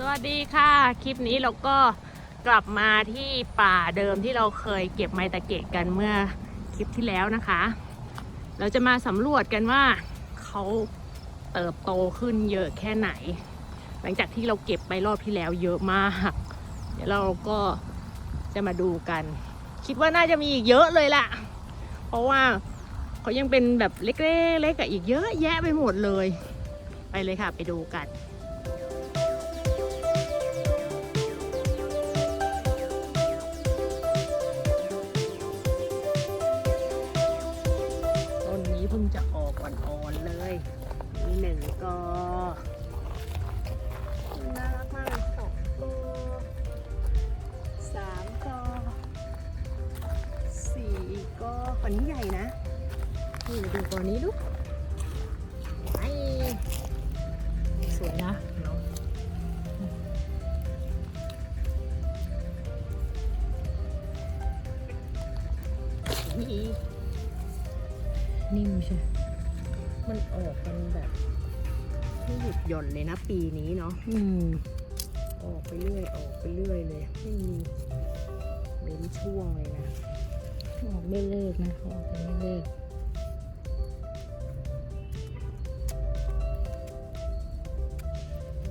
สวัสดีค่ะ คลิปนี้เราก็กลับมาที่ป่าเดิมที่เราเคยเก็บไมตะเกะกันเมื่อคลิปที่แล้วนะคะ เราจะมาสำรวจกันว่าเขาเติบโตขึ้นเยอะแค่ไหน หลังจากที่เราเก็บไปรอบที่แล้วเยอะมาก เดี๋ยวเราก็จะมาดูกัน คิดว่าน่าจะมีอีกเยอะเลยล่ะ เพราะว่าเขายังเป็นแบบเล็กๆเล็กกับอีกเยอะแยะไปหมดเลย ไปเลยค่ะไปดูกัน อฝันนี้ใหญ่นะ นี่มาดูกอนี้ลูกไอ้สวยนะเนาะนี่นิ่มใช่ มันออกกันแบบไม่หยุดหย่อนเลยนะปีนี้เนาะอืมออกไปเรื่อย ออกไปเรื่อยเลย ไม่มีเว้นช่วงเลยนะ ออกไม่เลิกนะออกกันไม่เลิก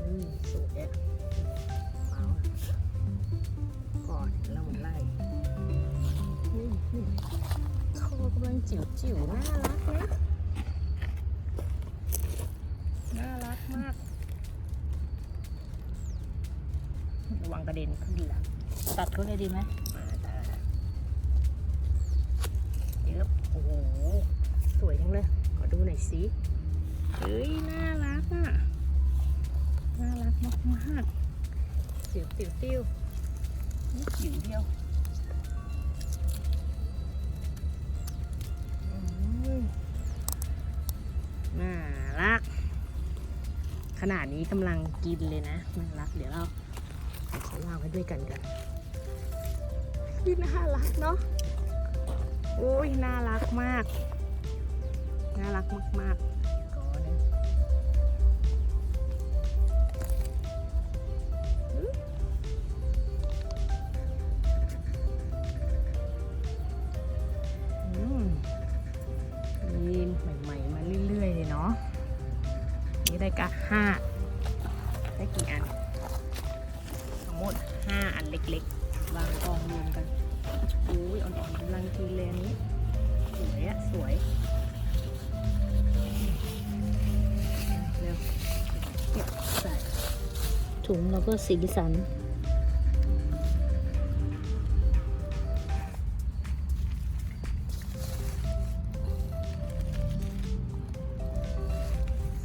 อืมสวยอะเอาอะก่อนแล้วมันไล่นี่นี่คอกำลังจิ๋วจิ๋วน่ารักนะน่ารักมาก ระวังกระเด็นขึ้นหลังตัดเขาเลยดีไหม มาจ้าเยอะโอ้โห สวยจังเลย ขอดูหน่อย สิเฮ้ยน่ารักอะ น่ารักมากมากๆจิ๋วติ๋วติ๋วนี่จิ๋วเดียวอืมน่ารัก ขนาดนี้กำลังกินเลยนะน่ารักเดี๋ยวเราเอาเขาวางไว้ด้วยกันกันน่ารักเนาะโอ้ยน่ารักมาก น่ารักมากๆก่อนหนึ่ใหม่ ๆ มาเรื่อย ๆ เลยเนาะ นี่ได้กะห้า ถุงแล้วก็สีสัน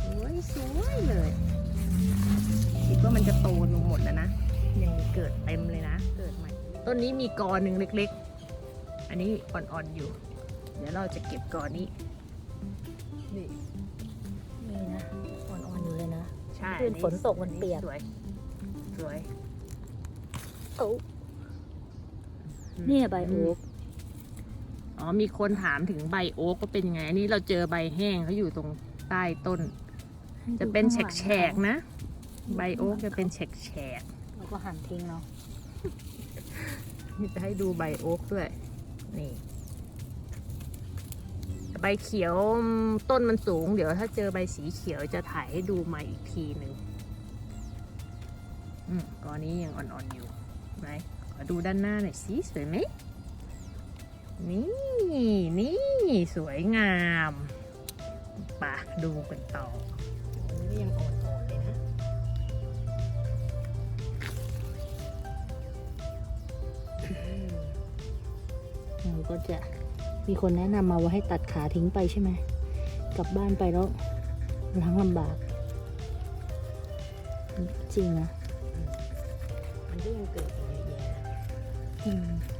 สวยสวยเลย คิดว่ามันจะโตลงหมดแล้วนะ ยังเกิดเต็มเลยนะ เกิดใหม่ ต้นนี้มีกอหนึ่งเล็กๆ อันนี้อ่อนๆอยู่ เดี๋ยวเราจะเก็บกอนี้ นี่นี่นะ อ่อนๆอยู่เลยนะ ใช่คืนฝนตกมันเปียก สวย สวยโอ้เนี่ยใบโอ๊กอ๋อมีคนถามถึงใบโอ๊กว่าเป็นยังไงอันนี้เราเจอใบแห้งเขาอยู่ตรงใต้ต้น จะเป็นแฉกๆนะ ใบโอ๊กจะเป็นแฉกแล้วก็หั่นทิ้งเนาะๆนี่จะให้ดูใบโอ๊กด้วย นี่ใบเขียวต้นมันสูง เดี๋ยวถ้าเจอใบสีเขียวจะถ่ายให้ดูใหม่อีกทีหนึ่ง อืมกอนนี้ยังอ่อนๆอยู่ไหนขอดูด้านหน้าหน่อยสิสวยไหมนี่นี่สวยงามปะดูกันต่ออันนี้ยังอ่อนๆเลยนะเราก็จะมีคนแนะนำมาว่าให้ตัดขาทิ้งไปใช่ไหมกลับบ้านไปแล้วล้างลำบากจริงนะ มันก็ยัง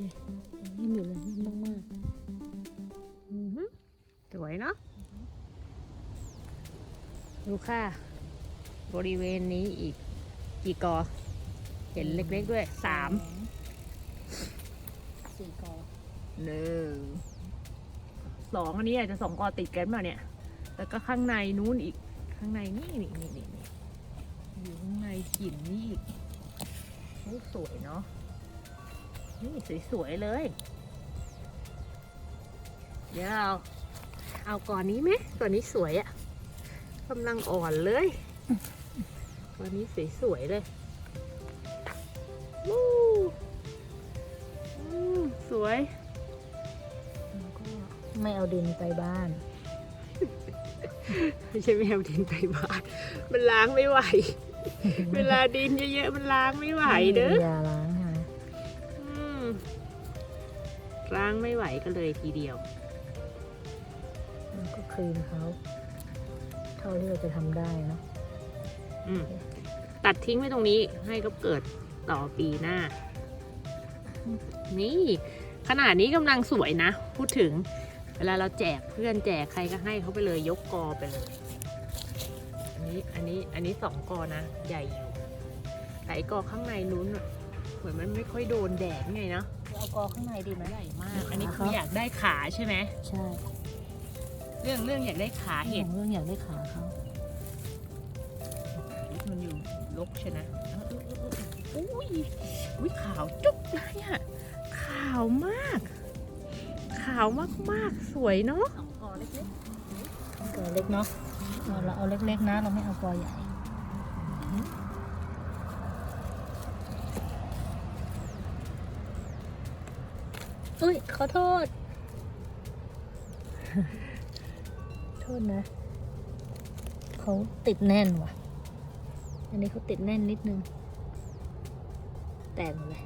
ดูดินิ่มอยู่เลยนิ่มมากอือหือสวยเนาะดูค่ะ บริเวณนี้อีกกี่กอ เห็นเล็กๆด้วยๆสามสี่กอหนึ่งสองอันนี้อาจจะสองกอติดกันเปล่าเนี่ย แล้วก็ข้างในนู้นอีกข้างในนี่นี่นี่นี่นี่อยู่ข้างในหินนี่อีกโอ้สวยเนาะ นี่สวยๆเลย เดี๋ยวเอาเอาก่อนนี้ไหมก่อนนี้สวยอะ่ะกำลังอ่อนเลยก่อนนี้สวยๆเลยวู้วู้สวยแล้วก็ไม่เอาดินไปบ้าน ไม่ใช่แมวดินไปบ้าน มันล้างไม่ไหว เวลาดินเยอะๆมันล้างไม่ไหวเด้ออย่าล้าง ล้างไม่ไหวก็เลยทีเดียวแล้วก็คลีนเขาเท่าที่เราจะทำได้เนาะอืมตัดทิ้งไว้ตรงนี้ให้ก็เกิดต่อปีหน้า นี่ขนาดนี้กำลังสวยนะ พูดถึง เวลาเราแจกเพื่อนแจกใครก็ให้เขาไปเลยยกกอไปเลย อันนี้อันนี้อันนี้สองกอนะ ใหญ่อยู่แต่ไอ้กอข้างในนู้นอะเหมือนมันไม่ค่อยโดนแดดไงเนาะ เอากอข้างในดีไหมใหญ่มาก อันนี้คืออยากได้ขาใช่ไหม ใช่เรื่องเรื่องอยากได้ขาเห็เห็ดนเรื่องอยากได้ขาเขามันอยู่ลกใช่ไหมอุ้ยอุ้ยขาวจุ๊บเลยอะขาวมาก ขาวมากๆ สวยเนาะกอเล็กๆกอเล็กเนาะเอาเราเอาเล็กๆนะ เราไม่เอากอใหญ่ อุ้ยขอโทษ โทษนะ เขาติดแน่นว่ะ อันนี้เขาติดแน่นนิดนึง แตกหมดเลย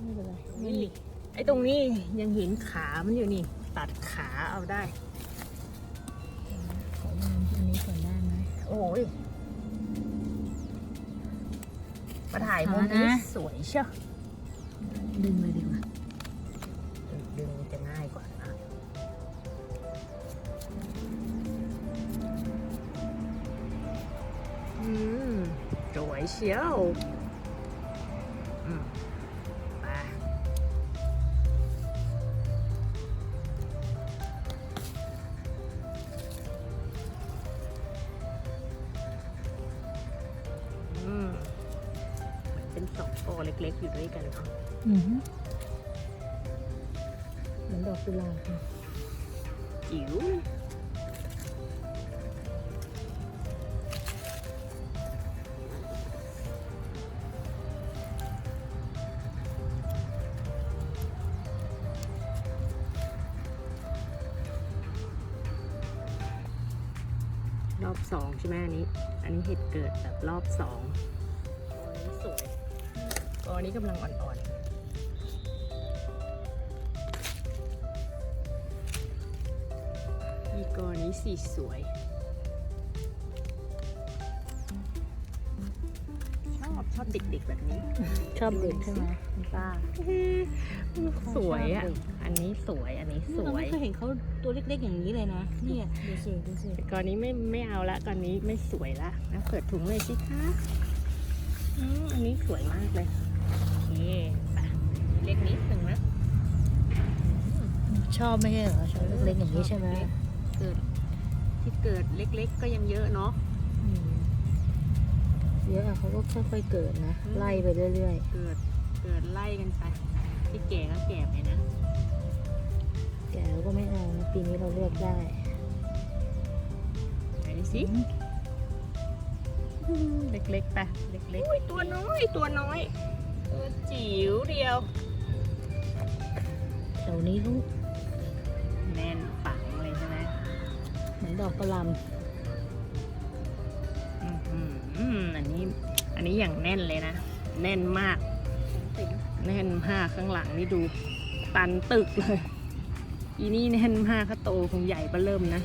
ไม่เป็นไรไม่นี่มีไอ้ตรงนี้ยังเห็นขามันอยู่นี่ ตัดขาเอาได้ ขอลองอันนี้ก่อนได้ไหมโอ้ยมาถ่ายมุมนี้ขานะสวยเชียวดึงเลยดีกว่า เชียวอืมไปอืมเหมือนเป็นสองโอเล็กๆ อยู่ด้วยกันเนาะอือฮึเหมือนดอกกุหลาบค่ะจิ๋ว อบสองใช่ไหมอันนี้ อันนี้เห็ดเกิดแบบรอบสองอันนี้สวยกอนี้กำลังอ่อนๆมีกอนี้สีสวย ชอบชอบเด็กๆแบบนี้ ชอบเด็กใช่ไหมคุณป้าสวยอะ อันนี้สวย อันนี้สเราวยไม่เคยเห็นเขาตัวเล็กๆอย่างนี้เลยนะ เนี่ยดูสิดูสิแต่กอนนี้ไม่ไม่เอาละกอนนี้ไม่สวยละนะเปิดถุงเลยสิคะอืมอันนี้สวยมากเลยโอเคไปเล็กนิดหนึ่งนะชอบไม่ใช่เหรอชอบเล็กๆอย่างนี้ใช่ไหมเกิดที่เกิดเล็กๆก็ยังเยอะเนาะอืม เยอะอะเขาก็ค่อยๆเกิดนะ ไล่ไปเรื่อยเกิด เกิดไล่กันไป ที่แก่ก็แก่ไปนะๆแกก็ไม่เอานะปีนี้เราเลือกได้ไหนสิเล็กๆไปเล็กๆอุ้ยตัวน้อยตัวน้อยตัวจิ๋วเดียว แถวนี้เขาแน่นปังเลยใช่ไหมเหมือนดอกกระหลอื้อหือ อันนี้ อันนี้อย่างแน่นเลยนะ แน่นมาก แน่นมากข้างหลังนี่ดู ตันตึกเลย อีนี่แน่นมากเขาโตคงใหญ่เบ้อเริ่มนะ